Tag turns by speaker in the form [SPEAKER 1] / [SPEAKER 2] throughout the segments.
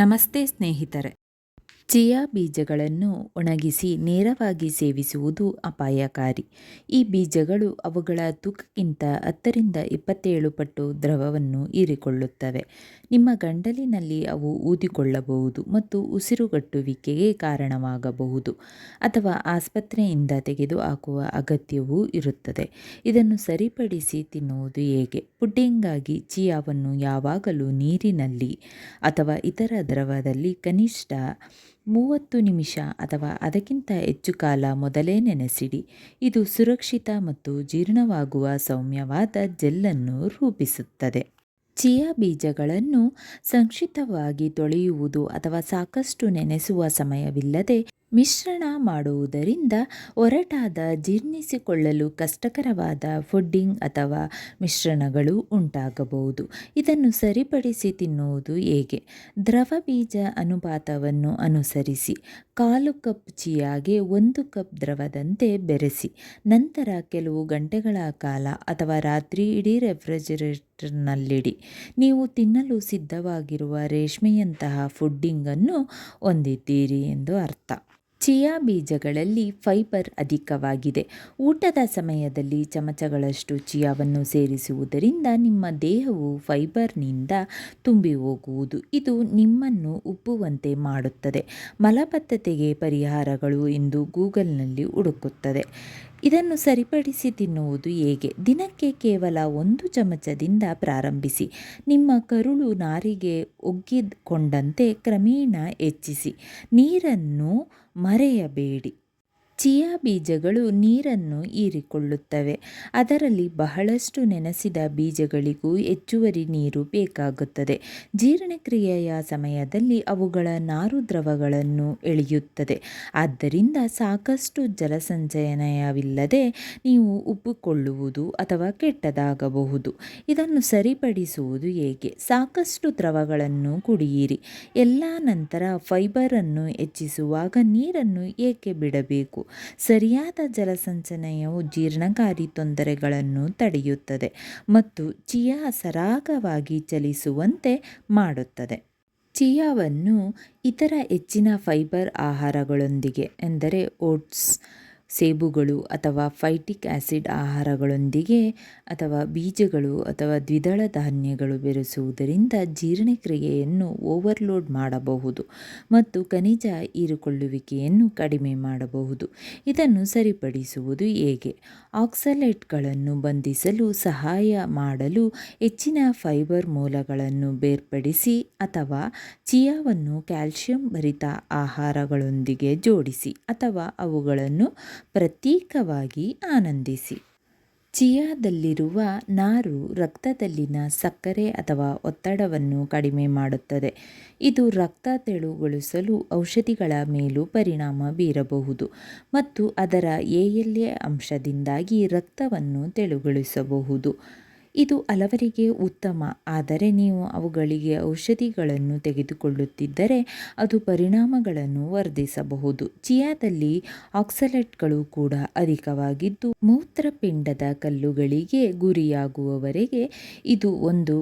[SPEAKER 1] ನಮಸ್ತೆ ಸ್ನೇಹಿತರೆ. ಚಿಯಾ ಬೀಜಗಳನ್ನು ಒಣಗಿಸಿ ನೇರವಾಗಿ ಸೇವಿಸುವುದು ಅಪಾಯಕಾರಿ. ಈ ಬೀಜಗಳು ಅವುಗಳ ತೂಕಕ್ಕಿಂತ ಹತ್ತರಿಂದ ಇಪ್ಪತ್ತೇಳು ಪಟ್ಟು ದ್ರವವನ್ನು ಹೀರಿಕೊಳ್ಳುತ್ತವೆ. ನಿಮ್ಮ ಗಂಡಲಿನಲ್ಲಿ ಅವು ಊದಿಕೊಳ್ಳಬಹುದು ಮತ್ತು ಉಸಿರುಗಟ್ಟುವಿಕೆಗೆ ಕಾರಣವಾಗಬಹುದು ಅಥವಾ ಆಸ್ಪತ್ರೆಯಿಂದ ತೆಗೆದುಹಾಕುವ ಅಗತ್ಯವೂ ಇರುತ್ತದೆ. ಇದನ್ನು ಸರಿಪಡಿಸಿ ತಿನ್ನುವುದು ಹೇಗೆ? ಪುಡ್ಡಿಂಗಾಗಿ ಚಿಯಾವನ್ನು ಯಾವಾಗಲೂ ನೀರಿನಲ್ಲಿ ಅಥವಾ ಇತರ ದ್ರವದಲ್ಲಿ ಕನಿಷ್ಠ ಮೂವತ್ತು ನಿಮಿಷ ಅಥವಾ ಅದಕ್ಕಿಂತ ಹೆಚ್ಚು ಕಾಲ ಮೊದಲೇ ನೆನೆಸಿಡಿ. ಇದು ಸುರಕ್ಷಿತ ಮತ್ತು ಜೀರ್ಣವಾಗುವ ಸೌಮ್ಯವಾದ ಜೆಲ್ಲನ್ನು ರೂಪಿಸುತ್ತದೆ. ಚಿಯಾ ಬೀಜಗಳನ್ನು ಸಂಕ್ಷಿಪ್ತವಾಗಿ ತೊಳೆಯುವುದು ಅಥವಾ ಸಾಕಷ್ಟು ನೆನೆಸುವ ಸಮಯವಿಲ್ಲದೆ ಮಿಶ್ರಣ ಮಾಡುವುದರಿಂದ ಒರಟಾದ, ಜೀರ್ಣಿಸಿಕೊಳ್ಳಲು ಕಷ್ಟಕರವಾದ ಫುಡ್ಡಿಂಗ್ ಅಥವಾ ಮಿಶ್ರಣಗಳು ಉಂಟಾಗಬಹುದು. ಇದನ್ನು ಸರಿಪಡಿಸಿ ತಿನ್ನುವುದು ಹೇಗೆ? ದ್ರವ ಬೀಜ ಅನುಪಾತವನ್ನು ಅನುಸರಿಸಿ, ಕಾಲು ಕಪ್ ಚಿಯಾಗೆ ಒಂದು ಕಪ್ ದ್ರವದಂತೆ ಬೆರೆಸಿ, ನಂತರ ಕೆಲವು ಗಂಟೆಗಳ ಕಾಲ ಅಥವಾ ರಾತ್ರಿ ಇಡೀ ರೆಫ್ರಿಜರೇಟರ್ನಲ್ಲಿಡಿ. ನೀವು ತಿನ್ನಲು ಸಿದ್ಧವಾಗಿರುವ ರೇಷ್ಮೆಯಂತಹ ಫುಡ್ಡಿಂಗನ್ನು ಹೊಂದಿದ್ದೀರಿ ಎಂದು ಅರ್ಥ. ಚಿಯಾ ಬೀಜಗಳಲ್ಲಿ ಫೈಬರ್ ಅಧಿಕವಾಗಿದೆ. ಊಟದ ಸಮಯದಲ್ಲಿ ಚಮಚಗಳಷ್ಟು ಚಿಯಾವನ್ನು ಸೇರಿಸುವುದರಿಂದ ನಿಮ್ಮ ದೇಹವು ಫೈಬರ್ನಿಂದ ತುಂಬಿ ಹೋಗುವುದು ಇದು ನಿಮ್ಮನ್ನು ಉಬ್ಬುವಂತೆ ಮಾಡುತ್ತದೆ. ಮಲಬದ್ಧತೆಗೆ ಪರಿಹಾರಗಳು ಎಂದು ಗೂಗಲ್ನಲ್ಲಿ ಹುಡುಕುತ್ತದೆ. ಇದನ್ನು ಸರಿಪಡಿಸಿ ತಿನ್ನುವುದು ಹೇಗೆ? ದಿನಕ್ಕೆ ಕೇವಲ ಒಂದು ಚಮಚದಿಂದ ಪ್ರಾರಂಭಿಸಿ. ನಿಮ್ಮ ಕರುಳು ನಾರಿಗೆ ಒಗ್ಗಿಕೊಂಡಂತೆ ಕ್ರಮೇಣ ಹೆಚ್ಚಿಸಿ. ನೀರನ್ನು ಮರೆಯಬೇಡಿ. ಚಿಯಾ ಬೀಜಗಳು ನೀರನ್ನು ಹೀರಿಕೊಳ್ಳುತ್ತವೆ. ಅದರಲ್ಲಿ ಬಹಳಷ್ಟು ನೆನೆಸಿದ ಬೀಜಗಳಿಗೂ ಹೆಚ್ಚುವರಿ ನೀರು ಬೇಕಾಗುತ್ತದೆ. ಜೀರ್ಣಕ್ರಿಯೆಯ ಸಮಯದಲ್ಲಿ ಅವುಗಳ ನಾರು ದ್ರವಗಳನ್ನು ಎಳೆಯುತ್ತದೆ. ಆದ್ದರಿಂದ ಸಾಕಷ್ಟು ಜಲಸಂಚಯನವಿಲ್ಲದೆ ನೀವು ಉಬ್ಬಿಕೊಳ್ಳುವುದು ಅಥವಾ ಕೆಟ್ಟದಾಗಬಹುದು. ಇದನ್ನು ಸರಿಪಡಿಸುವುದು ಹೇಗೆ? ಸಾಕಷ್ಟು ದ್ರವಗಳನ್ನು ಕುಡಿಯಿರಿ. ಎಲ್ಲ ನಂತರ ಫೈಬರನ್ನು ಹೆಚ್ಚಿಸುವಾಗ ನೀರನ್ನು ಏಕೆ ಬಿಡಬೇಕು? ಸರಿಯಾದ ಜಲಸಂಚನೆಯು ಜೀರ್ಣಕಾರಿ ತೊಂದರೆಗಳನ್ನು ತಡೆಯುತ್ತದೆ ಮತ್ತು ಚಿಯಾ ಸರಾಗವಾಗಿ ಚಲಿಸುವಂತೆ ಮಾಡುತ್ತದೆ. ಚಿಯಾವನ್ನು ಇತರ ಹೆಚ್ಚಿನ ಫೈಬರ್ ಆಹಾರಗಳೊಂದಿಗೆ ಎಂದರೆ ಓಟ್ಸ್ ಸೇಬುಗಳು ಅಥವಾ ಫೈಟಿಕ್ ಆಸಿಡ್ ಆಹಾರಗಳೊಂದಿಗೆ ಅಥವಾ ಬೀಜಗಳು ಅಥವಾ ದ್ವಿದಳ ಧಾನ್ಯಗಳು ಬೆರೆಸುವುದರಿಂದ ಜೀರ್ಣಕ್ರಿಯೆಯನ್ನು ಓವರ್ಲೋಡ್ ಮಾಡಬಹುದು ಮತ್ತು ಖನಿಜ ಹೀರಿಕೊಳ್ಳುವಿಕೆಯನ್ನು ಕಡಿಮೆ ಮಾಡಬಹುದು. ಇದನ್ನು ಸರಿಪಡಿಸುವುದು ಹೇಗೆ? ಆಕ್ಸಲೇಟ್ಗಳನ್ನು ಬಂಧಿಸಲು ಸಹಾಯ ಮಾಡಲು ಹೆಚ್ಚಿನ ಫೈಬರ್ ಮೂಲಗಳನ್ನು ಬೇರ್ಪಡಿಸಿ ಅಥವಾ ಚಿಯಾವನ್ನು ಕ್ಯಾಲ್ಸಿಯಂ ಭರಿತ ಆಹಾರಗಳೊಂದಿಗೆ ಜೋಡಿಸಿ ಅಥವಾ ಅವುಗಳನ್ನು ಪ್ರತ್ಯೇಕವಾಗಿ ಆನಂದಿಸಿ. ಚಿಯಾದಲ್ಲಿರುವ ನಾರು ರಕ್ತದಲ್ಲಿನ ಸಕ್ಕರೆ ಅಥವಾ ಒತ್ತಡವನ್ನು ಕಡಿಮೆ ಮಾಡುತ್ತದೆ. ಇದು ರಕ್ತ ತೆಳುಗೊಳಿಸಲು ಔಷಧಿಗಳ ಮೇಲೂ ಪರಿಣಾಮ ಬೀರಬಹುದು ಮತ್ತು ಅದರ ಎಎಲ್ಎ ಅಂಶದಿಂದಾಗಿ ರಕ್ತವನ್ನು ತೆಳುಗೊಳಿಸಬಹುದು. ಇದು ಹಲವರಿಗೆ ಉತ್ತಮ. ಆದರೆ ನೀವು ಅವುಗಳಿಗೆ ಔಷಧಿಗಳನ್ನು ತೆಗೆದುಕೊಳ್ಳುತ್ತಿದ್ದರೆ ಅದು ಪರಿಣಾಮಗಳನ್ನು ವರ್ಧಿಸಬಹುದು. ಚಿಯಾದಲ್ಲಿ ಆಕ್ಸಲೇಟ್ಗಳು ಕೂಡ ಅಧಿಕವಾಗಿದ್ದು, ಮೂತ್ರಪಿಂಡದ ಕಲ್ಲುಗಳಿಗೆ ಗುರಿಯಾಗುವವರೆಗೆ ಇದು ಒಂದು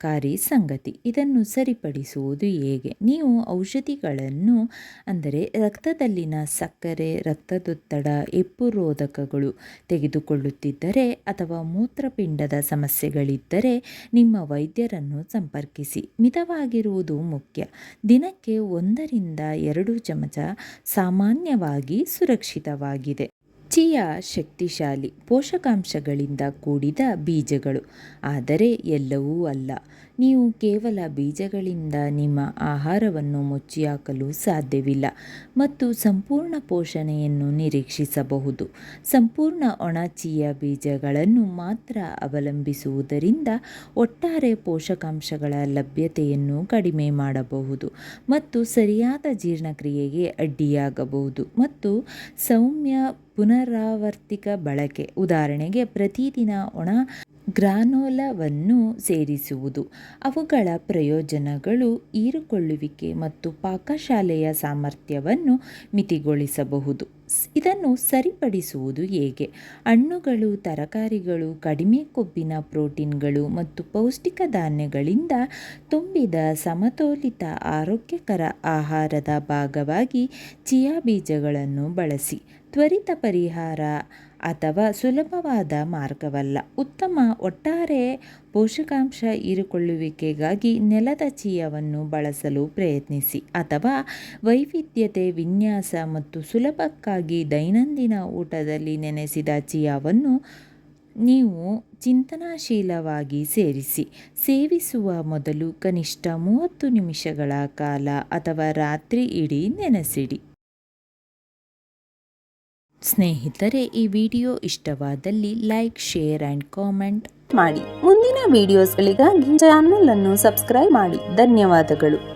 [SPEAKER 1] ಕಳವಳಕಾರಿ ಸಂಗತಿ. ಇದನ್ನು ಸರಿಪಡಿಸುವುದು ಹೇಗೆ? ನೀವು ಔಷಧಿಗಳನ್ನು, ಅಂದರೆ ರಕ್ತದಲ್ಲಿನ ಸಕ್ಕರೆ, ರಕ್ತದೊತ್ತಡ ಹೆಪ್ಪುರೋಧಕಗಳು ತೆಗೆದುಕೊಳ್ಳುತ್ತಿದ್ದರೆ ಅಥವಾ ಮೂತ್ರಪಿಂಡದ ಸಮಸ್ಯೆಗಳಿದ್ದರೆ ನಿಮ್ಮ ವೈದ್ಯರನ್ನು ಸಂಪರ್ಕಿಸಿ. ಮಿತವಾಗಿರುವುದು ಮುಖ್ಯ. ದಿನಕ್ಕೆ ಒಂದರಿಂದ ಎರಡು ಚಮಚ ಸಾಮಾನ್ಯವಾಗಿ ಸುರಕ್ಷಿತವಾಗಿದೆ. ಚಿಯಾ ಶಕ್ತಿಶಾಲಿ ಪೋಷಕಾಂಶಗಳಿಂದ ಕೂಡಿದ ಬೀಜಗಳು. ಆದರೆ ಎಲ್ಲವೂ ಅಲ್ಲ. ನೀವು ಕೇವಲ ಬೀಜಗಳಿಂದ ನಿಮ್ಮ ಆಹಾರವನ್ನು ಮುಚ್ಚಿಹಾಕಲು ಸಾಧ್ಯವಿಲ್ಲ ಮತ್ತು ಸಂಪೂರ್ಣ ಪೋಷಣೆಯನ್ನು ನಿರೀಕ್ಷಿಸಬಹುದು. ಸಂಪೂರ್ಣ ಒಣ ಬೀಜಗಳನ್ನು ಮಾತ್ರ ಅವಲಂಬಿಸುವುದರಿಂದ ಒಟ್ಟಾರೆ ಪೋಷಕಾಂಶಗಳ ಲಭ್ಯತೆಯನ್ನು ಕಡಿಮೆ ಮಾಡಬಹುದು ಮತ್ತು ಸರಿಯಾದ ಜೀರ್ಣಕ್ರಿಯೆಗೆ ಅಡ್ಡಿಯಾಗಬಹುದು ಮತ್ತು ಸೌಮ್ಯ ಪುನರಾವರ್ತಿತ ಬಳಕೆ. ಉದಾಹರಣೆಗೆ ಪ್ರತಿದಿನ ಒಣ ಗ್ರಾನೋಲವನ್ನು ಸೇರಿಸುವುದು. ಅವುಗಳ ಪ್ರಯೋಜನಗಳು ಹೀರಿಕೊಳ್ಳುವಿಕೆ ಮತ್ತು ಪಾಕಶಾಲೆಯ ಸಾಮರ್ಥ್ಯವನ್ನು ಮಿತಿಗೊಳಿಸಬಹುದು. ಇದನ್ನು ಸರಿಪಡಿಸುವುದು ಹೇಗೆ? ಹಣ್ಣುಗಳು, ತರಕಾರಿಗಳು, ಕಡಿಮೆ ಕೊಬ್ಬಿನ ಪ್ರೋಟೀನ್ಗಳು ಮತ್ತು ಪೌಷ್ಟಿಕ ಧಾನ್ಯಗಳಿಂದ ತುಂಬಿದ ಸಮತೋಲಿತ ಆರೋಗ್ಯಕರ ಆಹಾರದ ಭಾಗವಾಗಿ ಚಿಯಾ ಬೀಜಗಳನ್ನು ಬಳಸಿ. ತ್ವರಿತ ಪರಿಹಾರ ಅಥವಾ ಸುಲಭವಾದ ಮಾರ್ಗವಲ್ಲ. ಉತ್ತಮ ಒಟ್ಟಾರೆ ಪೋಷಕಾಂಶ ಹೀರಿಕೊಳ್ಳುವಿಕೆಗಾಗಿ ನೆಲದ ಚೀಯವನ್ನು ಬಳಸಲು ಪ್ರಯತ್ನಿಸಿ ಅಥವಾ ವೈವಿಧ್ಯತೆ, ವಿನ್ಯಾಸ ಮತ್ತು ಸುಲಭಕ್ಕಾಗಿ ದೈನಂದಿನ ಊಟದಲ್ಲಿ ನೆನೆಸಿದ ಚೀಯವನ್ನು ನೀವು ಚಿಂತನಾಶೀಲವಾಗಿ ಸೇರಿಸಿ. ಸೇವಿಸುವ ಮೊದಲು ಕನಿಷ್ಠ ಮೂವತ್ತು ನಿಮಿಷಗಳ ಕಾಲ ಅಥವಾ ರಾತ್ರಿ ಇಡೀ ನೆನೆಸಿಡಿ. ಸ್ನೇಹಿತರೆ, ಈ ವಿಡಿಯೋ ಇಷ್ಟವಾದಲ್ಲಿ ಲೈಕ್, ಶೇರ್ ಆ್ಯಂಡ್ ಕಾಮೆಂಟ್
[SPEAKER 2] ಮಾಡಿ. ಮುಂದಿನ ವಿಡಿಯೋಸ್ಗಳಿಗಾಗಿ ಚಾನಲ್ ಅನ್ನು ಸಬ್ಸ್ಕ್ರೈಬ್ ಮಾಡಿ. ಧನ್ಯವಾದಗಳು.